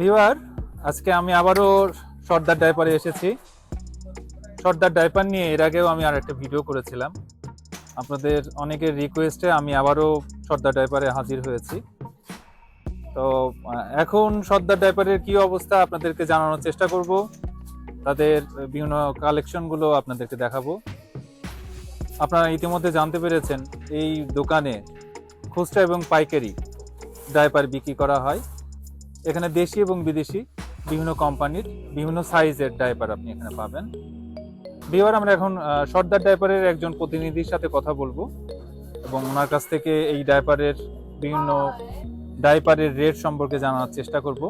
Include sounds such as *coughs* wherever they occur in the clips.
Viewer, আজকে আমি আবারও সর্দার ডাইপারে এসেছি। সর্দার ডাইপার নিয়ে এর আগেও আমি আর একটা ভিডিও করেছিলাম। আপনাদের অনেকের রিকোয়েস্টে আমি আবারও সর্দার ডাইপারে হাজির হয়েছি। তো এখন সর্দার ডাইপারের কি অবস্থা আপনাদেরকে জানানোর চেষ্টা করব। তাদের বিভিন্ন কালেকশনগুলো আপনাদেরকে দেখাবো। আপনারা ইতিমধ্যে জানতে পেরেছেন, এই দোকানে খুচরা এবং পাইকারি ডাইপার বিক্রি করা হয়। এখানে দেশি এবং বিদেশি বিভিন্ন কোম্পানির বিভিন্ন সাইজের ডাইপার আপনি এখানে পাবেন। বিবার আমরা এখন সর্দার ডাইপারের একজন প্রতিনিধির সাথে কথা বলব এবং ওনার কাছ থেকে এই ডাইপারের বিভিন্ন ডাইপারের রেট সম্পর্কে জানার চেষ্টা করব।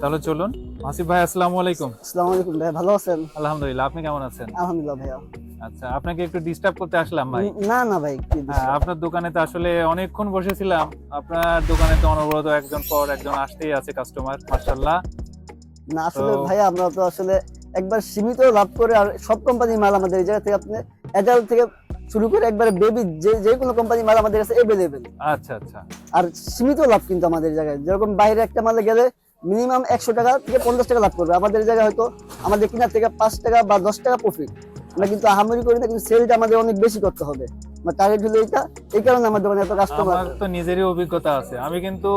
তাহলে চলুন আসিফ ভাই আসসালামু আলাইকুম। আসসালামু আলাইকুম ভাই ভালো আছেন? আলহামদুলিল্লাহ আপনি কেমন আছেন? আলহামদুলিল্লাহ ভাইয়া। আচ্ছা আপনাকে একটু ডিস্টার্ব করতে আসলাম ভাই। না না ভাই হ্যাঁ আপনার দোকানে তো আসলে অনেকক্ষণ বসেছিলাম। আপনার দোকানে তো অনবরত একজন পর একজন আসতেই আছে কাস্টমার মার্শাল্লাহ না আসলে ভাইয়া আমরা তো আসলে একবার সীমিত লাভ করে আর সব কোম্পানির মাল আমাদের এই জায়গা থেকে আপনি অ্যাডাল্ট থেকে শুরু করে একবারে বেবি যে যে কোনো কোম্পানির মাল আমাদের কাছে আচ্ছা আচ্ছা। আর সীমিত লাভ কিন্তু আমাদের জায়গায়। যেরকম বাইরে একটা মালে গেলে মিনিমাম একশো টাকা থেকে পঞ্চাশ টাকা লাভ করবে। আমাদের জায়গায় হয়তো আমাদের কিনার থেকে পাঁচ টাকা বা দশ টাকা প্রফিট আমরা কিন্তু আহামরি করি না কিন্তু সেলটা আমাদের অনেক বেশি করতে হবে। আমার টার্গেট হলো এটা এই কারণে আমার দোকানে এত কাস্টমার আমার তো নিজেরই অভিজ্ঞতা আছে। আমি কিন্তু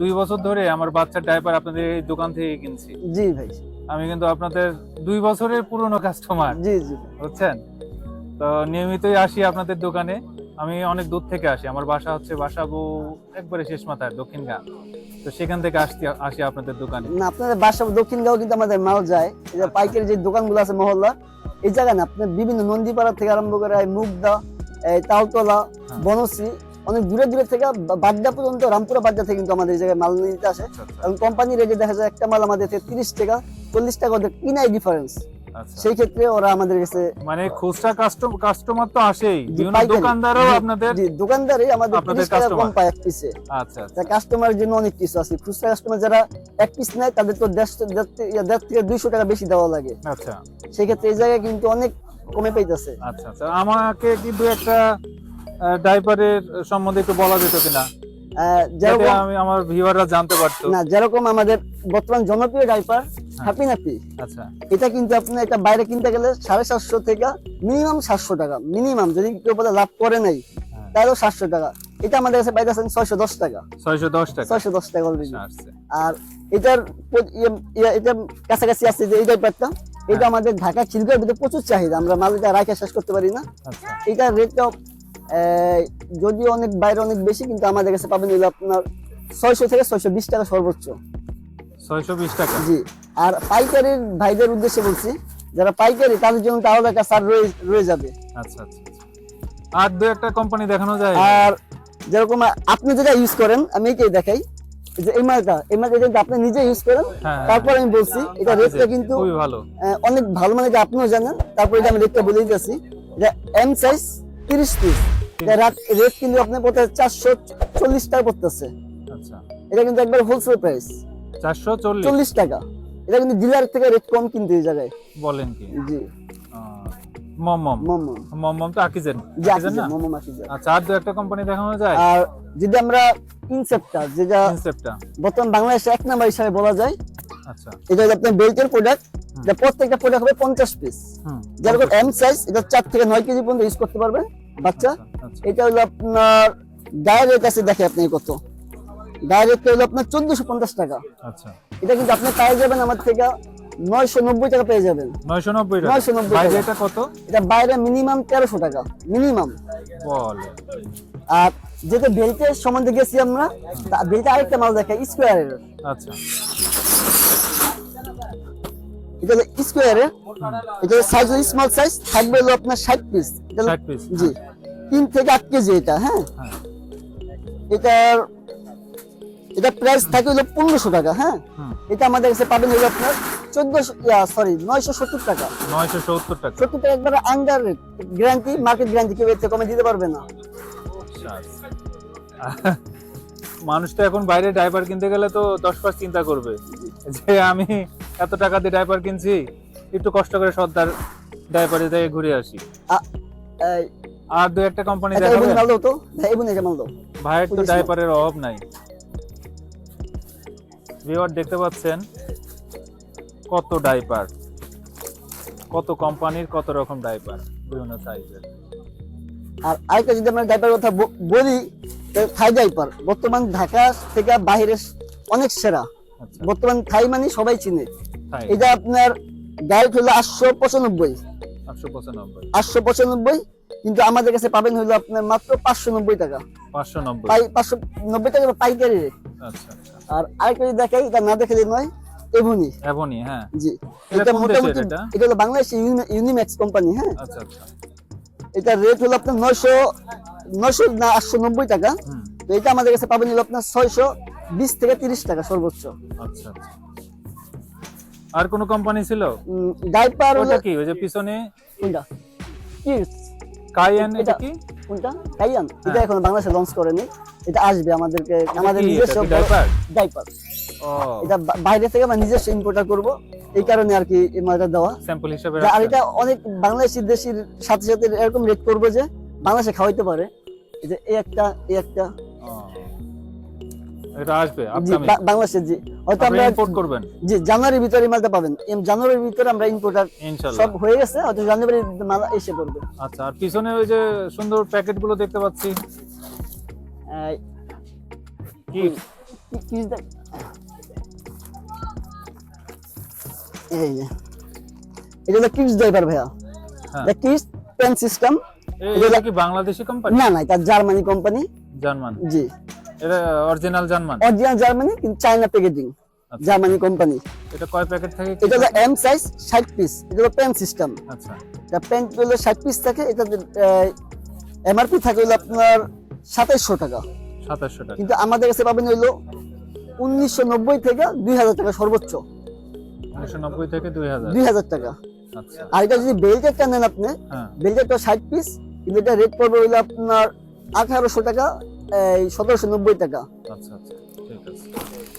দুই বছর ধরে আমার বাচ্চার ডাইপার আপনাদের এই দোকান থেকে কিনছি। জি ভাই। আমি কিন্তু আপনাদের দুই বছরের পুরনো কাস্টমার জি জি। বুঝছেন? তো নিয়মিতই আসি আপনাদের দোকানে। আমি অনেক দূর থেকে আসি। আমার বাসা হচ্ছে বাসাবু একবারে শেষ মাথায় দক্ষিণ গাঁ। তো সেখান থেকে আসতে আসি আপনাদের দোকানে। না আপনাদের বাসা দক্ষিণ গাঁও কিন্তু আমাদের মাল যায়। এই যে পাইকারি যে দোকানগুলো আছে মহল্লা এই জায়গায় না আপনার বিভিন্ন নন্দীপাড়া থেকে আরম্ভ করে মুগদা এই তালতলা হ্যাঁ। বনশ্রী অনেক দূরে দূরে থেকে বাড্ডা পর্যন্ত রামপুরা বাড্ডা থেকে কিন্তু আমাদের এই জায়গায় মাল নিতে আসে আচ্ছা, আচ্ছা, এবং কোম্পানি রেটে দেখা যায় একটা মাল আমাদের তিরিশ টাকা চল্লিশ টাকা ওদের কিনাই ডিফারেন্স। সেই ক্ষেত্রে ওরা আমাদের কাছে মানে খুচরা কাস্টমার কাস্টমার তো আসেই। বিভিন্ন দোকানদারও আপনাদের জি দোকানদারই আমাদের আপনাদের কম পায় এক পিসে আচ্ছা আচ্ছা। তা কাস্টমারের জন্য অনেক কিছু আছে। খুচরা কাস্টমার যারা এক পিস নেয় তাদের তো দেড়শো দেড় থেকে- দুইশো টাকা বেশি দেওয়া লাগে। আচ্ছা। সেই ক্ষেত্রে এই জায়গায় কিন্তু অনেক কমে পাইতেছে। আচ্ছা আচ্ছা। আমাকে কিন্তু একটা ডাইপারের সম্বন্ধে একটু বলা যেত কিনা? যেরকম আমি আমার ভিউয়াররা জানতে পারতো। না যেরকম আমাদের বর্তমান জনপ্রিয় ডাইপার। হ্যাপি ন্যাপি আচ্ছা। এটা কিন্তু আপনি এটা বাইরে কিনতে গেলে সাড়ে সাতশো থেকে মিনিমাম সাতশো টাকা মিনিমাম। যদি কেউ বলে লাভ করে নাই হ্যাঁ। তাহলেও সাতশো টাকা। এটা আমাদের কাছে পাইতেছেন ছয়শো দশ টাকা। ছয়শো দশ টাকা। ছয়শো দশ টাকা অলরেডি আচ্ছা, আর এটার ইয়ে- ইয়ে- এটা কাছাকাছি আছে যে এই ডাইপারটা এটা হ্যাঁ। আমাদের ঢাকা খিলগাঁওর ভিতরে প্রচুর চাহিদা। আমরা মালটা রাখা শেষ করতে পারি না। আচ্ছা। এটার রেটটা যদি অনেক বাইরে অনেক বেশি কিন্তু আমাদের কাছে পাবেন আপনার ছয়শো থেকে ছয়শো বিশ টাকা সর্বোচ্চ। ছয়শো বিশ টাকা। জি। আর পাইকারির ভাইদের উদ্দেশ্যে বলছি যারা পাইকারি তাদের জন্য তো আলাদা একটা ছাড় রয়ে যাবে। আচ্ছা আচ্ছা আচ্ছা। আর দু একটা কোম্পানি দেখানো যায়? আর যেরকম আপনি যেটা ইউজ করেন আমি এইটাই দেখাই। যে এই মালটা এই মালটা কিন্তু আপনি নিজে ইউজ করেন হ্যাঁ তারপর আমি বলছি এটা রেটটা কিন্তু খুবই ভালো। অনেক ভালো মানে যে আপনিও জানেন তারপর এটা আমি রেটটা বলে দিতেছি। এটা এম সাইজ তিরিশ পিস রেট কিন্তু পড়তে চারশো চল্লিশ টাকা পড়তেছে। আচ্ছা। এটা কিন্তু একবার হোলসেল প্রাইস চারশো চল্লিশ টাকা। এটা কিন্তু ডিলার থেকে রেট কম কিনতে এই জায়গায়। বলেন কি? জি। মম মোমো মম তো আকিজেন জি আকিজেন আকিজা না? আচ্ছা আর দু একটা কোম্পানি দেখানো যায়? আর যদি আমরা যেটা বর্তমান বাংলাদেশে এক নাম্বার হিসাবে বলা যায় আচ্ছা। এটা আপনার বেল্টের প্রোডাক্ট প্রত্যেকটা প্রোডাক্ট হবে পঞ্চাশ পিস যেরকম এম সাইজ এটা চার থেকে নয় কেজি পর্যন্ত ইউজ করতে পারবে বাচ্চা। আচ্ছা, আচ্ছা। এটা হলো আপনার ডাইরেক্ট আছে দেখে আপনি কত। ডাইরেক্ট হলো আপনার চোদ্দশো পঞ্চাশ টাকা। আচ্ছা। এটা কিন্তু আপনি পেয়ে যাবেন আমার থেকে নয়শো নব্বই টাকা পেয়ে যাবেন। নয়শো নব্বই টাকা? 990 বাইরে এটা কত? এটা বাইরে মিনিমাম তেরোশো টাকা মিনিমাম। বল। আর যেটা বেল্টের সম্বন্ধে গেছি আমরা বেল্টে আরেকটা মাল দেখা স্কোয়ারের আচ্ছা। এটা স্কোয়ারের এটা সাইজ স্মল সাইজ থাকবে হলো আপনার ষাট পিস ষাট পিস জি। তিন থেকে আট কেজি এটা হ্যাঁ? হ্যাঁ। এটার এটা প্রাইস থাকে হলো পনেরোশো টাকা হ্যাঁ? এটা আমাদের কাছে পাবেন হলো আপনার চোদ্দশো সরি নয়শো সত্তর টাকা। নয়শো সত্তর টাকা। সত্তর টাকা একবারে আন্ডার গ্যারান্টি মার্কেট গ্যারান্টি কেউ থেকে কমে দিতে পারবে না। মানুষ তো এখন বাইরে ড্রাইভার কিনতে গেলে তো দশ পাঁচ চিন্তা করবে যে আমি এত টাকা দিয়ে ড্রাইভার কিনছি একটু কষ্ট করে সর্দার ড্রাইভারে থেকে ঘুরে আসি। আর দু একটা কোম্পানি এটা মাল ভাইয়ের তো। ড্রাইভারের অভাব নাই। ভিউয়ার দেখতে পাচ্ছেন কত ডাইপার কত কোম্পানির কত রকম ডাইপার বিভিন্ন সাইজের আর আরেকটা যদি আমরা ডাইপার কথা বলি থাই ডাইপার বর্তমান ঢাকা থেকে বাইরে অনেক সেরা। আচ্ছা। বর্তমান থাই মানে সবাই চিনে। এটা আপনার গাইড হলো আটশো পঁচানব্বই। আটশো পঁচানব্বই। আটশো পঁচানব্বই কিন্তু আমাদের কাছে পাবেন হলো আপনার মাত্র পাঁচশো নব্বই টাকা। পাঁচশো নব্বই। পাঁচশো নব্বই টাকা পাইকারি রেট। আর আরেকটা যদি দেখাই এটা না দেখালে নয় এভুনি এমনই হ্যাঁ। জি। এটা মোটামুটি এটা? হলো বাংলাদেশের ইউনি- ইউনিম্যাক্স কোম্পানি হ্যাঁ। আচ্ছা আচ্ছা। এটা রেট হলো আপনার নয়শো নয়শো না আটশো নব্বই টাকা। তো এটা আমাদের কাছে পাবেন হলো আপনার ছয়শো বিশ থেকে তিরিশ টাকা সর্বোচ্চ। আচ্ছা আচ্ছা। আর কোন কোম্পানি ছিল? ডাইপার ওটা কি? ওই যে পিছনে? কোনটা? কি কাইয়ান এটা এটা- কি? কোনটা কাইয়ান এটা হ্যাঁ। এখন বাংলাদেশে লঞ্চ করেনি। এটা আসবে আমাদেরকে আমাদের নিজস্ব ডাইপার এটা বাইরে থেকে আমরা নিজস্ব ইম্পোর্টার করব। এই কারণে আর কি এই মালটা দেওয়া। স্যাম্পল হিসেবে আর এটা অনেক বাংলাদেশি দেশির সাথে সাথে এরকম রেট করব যে বাংলাদেশে খাওয়াইতে পারে। এই যে এই একটা এই একটা। এটা আসবে জি আপকামিং বা- বাংলাদেশের জি। হয়তো আমরা ইম্পোর্ট করবেন। জি জানুয়ারির ভিতরে মালটা পাবেন। এম জানুয়ারির ভিতরে আমরা ইম্পোর্টার সব হয়ে গেছে হয়তো জানুয়ারির মাল এসে করবে আচ্ছা আর পিছনে ওই যে সুন্দর প্যাকেটগুলো দেখতে পাচ্ছি। কি? কি- কি এই এটা হলো কিডস ড্রাইভার ভাইয়া। হ্যাঁ। এটা কিডস পেন সিস্টেম। এটা কি বাংলাদেশি কোম্পানি? না না এটা জার্মানি কোম্পানি। জার্মান। জি। এটা অরিজিনাল জার্মান অরিজিনাল জার্মানি কিন্তু চায়না প্যাকেজিং। জার্মানি কোম্পানি এটা কয় প্যাকেট থাকে? এটা হলো এম সাইজ ষাট পিস এটা হলো পেন সিস্টেম আচ্ছা। এটা পেন হলো ষাট পিস থাকে এটা এমআরপি থাকে হলো আপনার সাতাইশশো টাকা। সাতাশশো টাকা। কিন্তু আমাদের কাছে পাবেন উনিশশো নব্বই থেকে দুই হাজার টাকা সর্বোচ্চ। উনিশশো নব্বই থেকে দুই হাজার। দুই হাজার টাকা। আচ্ছা। আর এটা যদি বেল্টেরটা নেন আপনি হ্যাঁ। বেল্টেরটা ষাট পিস কিন্তু এটা রেট পড়বে হইল আপনার আঠারোশো টাকা এই সতেরোশো নব্বই টাকা। আচ্ছা আচ্ছা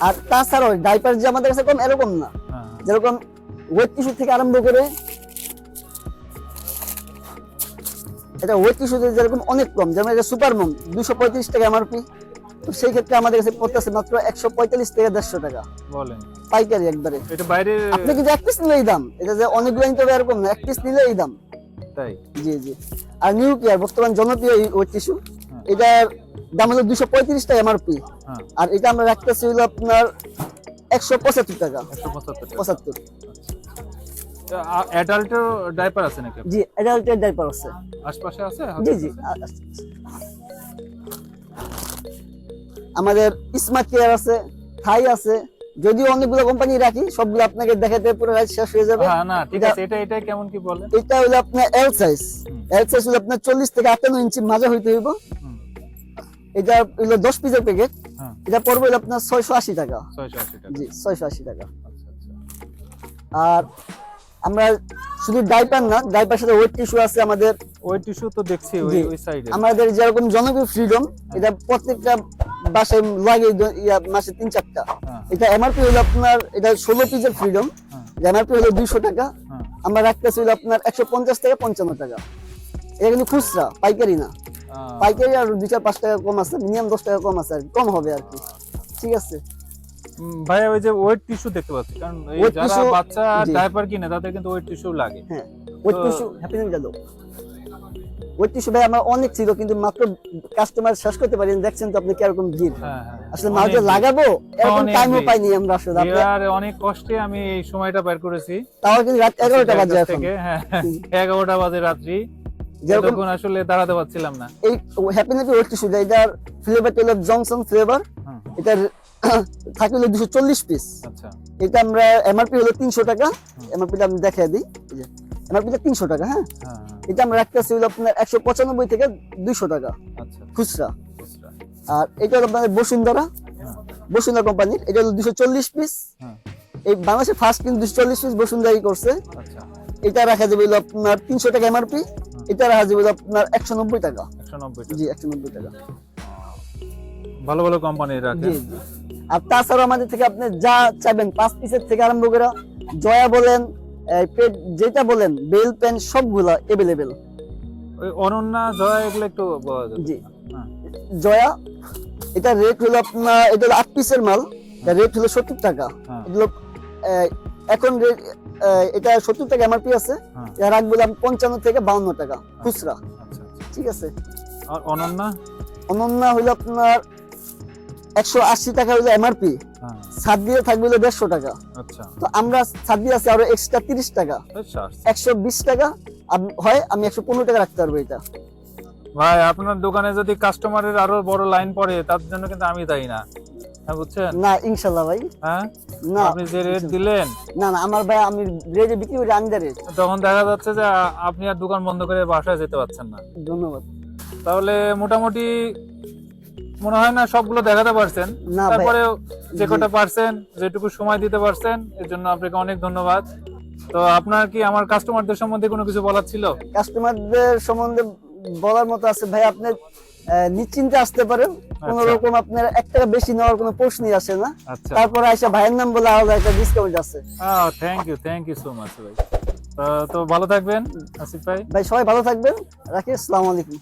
আর তাছাড়াও ডাইপার যে আমাদের কাছে কম এরকম না। হ্যাঁ হ্যাঁ। যেরকম ওয়েট টিস্যু থেকে আরম্ভ করে এটা ওয়েট টিস্যুতে যেরকম অনেক কম যেমন এটা সুপার মম দুশো পঁয়ত্রিশ টাকা এমআরপি তো সেই ক্ষেত্রে আমাদের কাছে পড়তেছে মাত্র একশো পঁয়তাল্লিশ থেকে দেড়শো টাকা। বলেন। পাইকারি একবারে। এটা বাইরে আপনি কিন্তু এক পিস নিলেই দাম। এটা যে অনেকগুলো নিতে হবে এরকম না এক পিস নিলেই দাম। তাই? জি জি। আর নিউ কেয়ার বর্তমান জনপ্রিয় ওয়েট টিস্যু হ্যাঁ। এটার দাম হলো দুশো পঁয়ত্রিশ টাকা এমআরপি হ্যাঁ। আর এটা আমরা রাখতেছি হলো আপনার একশো পঁচাত্তর টাকা। পঁচাত্তর অ্যাডাল্টের ডাইপার আছে নাকি জি অ্যাডাল্টের ডাইপার আছে। আশপাশে আছে? জি জি আ- আ- আমাদের স্মার্ট কেয়ার আছে থাই আছে যদিও অনেকগুলো কোম্পানি রাখি সবগুলো আপনাকে দেখাতে পুরো রাত শেষ হয়ে যাবে। হ্যাঁ না ঠিক এটা- আছে এটা এটা কেমন কি বলেন এটা হলো আপনার এল সাইজ এল সাইজ হলো আপনার চল্লিশ থেকে আটান্ন ইঞ্চি মাঝে হইতে হইব। এটা হলো দশ পিসের প্যাকেট হ্যাঁ। এটা পড়বে আপনার ছয়শো আশি টাকা। জি ছয়শো আশি টাকা। আচ্ছা আচ্ছা। আর আমরা শুধু ডাইপার না ডাইপার সাথে ওয়েট টিস্যু আছে আমাদের। ওই টিস্যু তো দেখছি ওই সাইডে আমাদের যেরকম জনপ্রিয় ফ্রিডম এটা প্রত্যেকটা বাসায় লাগে মাসে তিন চারটা। হ্যাঁ। এটা এমআরপি হলো আপনার এটা ষোলো পিসের ফ্রিডম হ্যাঁ। এমআরপি হলো দুইশো টাকা। হ্যাঁ। আমরা রাখতেছি হলো আপনার একশো পঞ্চাশ থেকে পঞ্চান্ন টাকা। এটা কিন্তু খুচরা পাইকারি না। পাইকারি আর দুই চার পাঁচ টাকা কম আছে মিনিমাম দশ টাকা কম আছে আর কম হবে আর কি। ঠিক আছে? ভাইয়া ওই যে ওয়েট টিস্যু দেখতে পাচ্ছি কারণ যারা বাচ্চা জি। ডাইপার কিনে তাদের কিন্তু ওয়েট টিস্যু লাগে। হ্যাঁ ওয়েট টিস্যু হ্যাপি নিউ গেল ওয়েট টিস্যু ভাই আমার অনেক ছিল কিন্তু মাত্র কাস্টমার শেষ করতে পারেন। দেখছেন তো আপনি কীরকম ভিড় হ্যাঁ হ্যাঁ। আসলে মালটা লাগাবো এরকম টাইমও পাইনি আমরা আসলে। আর অনেক কষ্টে আমি এই সময়টা বের করেছি। তাও কিন্তু রাত এগারোটা কাছ বাজে এখন। হ্যাঁ এগারোটা বাজে রাত্রি। যেরকম আসলে দাঁড়াতে পারছিলাম না। এই হ্যাপি ওয়েট টিস্যু এটার ফ্লেভার হলো জনসন ফ্লেভার এটার *coughs* থাকে হলো দুশো চল্লিশ পিস আচ্ছা। এটা আমরা এমআরপি হলো তিনশো টাকা। এমআরপিটা আমি দেখাই দিই। এমআরপিটা তিনশো টাকা হ্যাঁ? হ্যাঁ হ্যাঁ, এটা আমরা রাখতেছি হলো আপনার একশো পঁচানব্বই থেকে দুইশো টাকা। আচ্ছা। খুচরা। আর এটা হলো আপনাদের বসুন্ধরা। বসুন্ধরা কোম্পানির। এটা হলো দুশো চল্লিশ পিস এই বাংলাদেশে ফার্স্ট কিন্তু দুশো চল্লিশ পিস বসুন্ধরাই করছে। আচ্ছা। এটা রাখা যাবে হলো আপনার তিনশো টাকা এমআরপি এটা রাখা যাবে আপনার একশো নব্বই টাকা। একশো নব্বই জি একশো নব্বই টাকা। ভালো ভালো কোম্পানির রাখেন জি জি। আর তাছাড়া আমাদের থেকে আপনি যা চাইবেন পাঁচ পিসের থেকে আরম্ভ করে জয়া বলেন যেটা বলেন বেল পেন সবগুলা এভেলেবেল ওই অনন্যা জয়া এগুলো একটু জি। হ্যাঁ, জয়া এটা রেট হলো আপনার এটা হলো আট পিসের মাল রেট হলো সত্তর টাকা। হ্যাঁ। এগুলো এখন রেট এটা সত্তর টাকা এমআরপি আছে। হ্যাঁ। এটা রাখব দাম পঞ্চান্ন থেকে বাউন্ন টাকা খুচরা। আচ্ছা আচ্ছা। ঠিক আছে। আর অনন্যা? অনন্যা আপনার একশো আশি টাকা হলো এমআরপি হ্যাঁ। ছাদ দিয়ে থাকবে হলো দেড়শো টাকা। আচ্ছা। তো আমরা ছাদ দিয়ে আছে আরও এক্সট্রা তিরিশ টাকা। আচ্ছা একশো বিশ টাকা হয় আমি একশো পনেরো টাকা রাখতে পারব এটা। ভাই আপনার দোকানে যদি কাস্টমারের আরও বড় লাইন পড়ে তার জন্য কিন্তু আমি দায়ী না। হ্যাঁ বুঝছেন? না ইনশাল্লাহ ভাই। হ্যাঁ? না। আপনি যে রেট দিলেন। না না আমার ভাই আমি রেটে বিক্রি করি আন্ডার রেট তখন দেখা যাচ্ছে যে আপনি আর দোকান বন্ধ করে বাসায় যেতে পারছেন না। ধন্যবাদ। তাহলে মোটামুটি মনে হয় না সবগুলো দেখাতে পারছেন। তারপরে যে। কটা পারছেন যেটুকু সময় দিতে পারছেন এর জন্য আপনাকে অনেক ধন্যবাদ। তো আপনার কি আমার কাস্টমারদের সম্বন্ধে কোনো কিছু বলার ছিল? কাস্টমারদের সম্বন্ধে বলার মতো আছে। ভাই আপনি নিশ্চিন্তে আসতে পারেন। কোন আচ্ছা। রকম আপনার এক টাকা বেশি নেওয়ার কোনো প্রশ্নই আসে না। তারপর তারপরে আইসা ভাইয়ের নাম বলে আলাদা একটা ডিসকাউন্ট আছে। Thank you thank you so much ভাই। তো ভালো থাকবেন আসিফ ভাই। ভাই সবাই ভালো থাকবেন। রাখি আসসালামু আলাইকুম।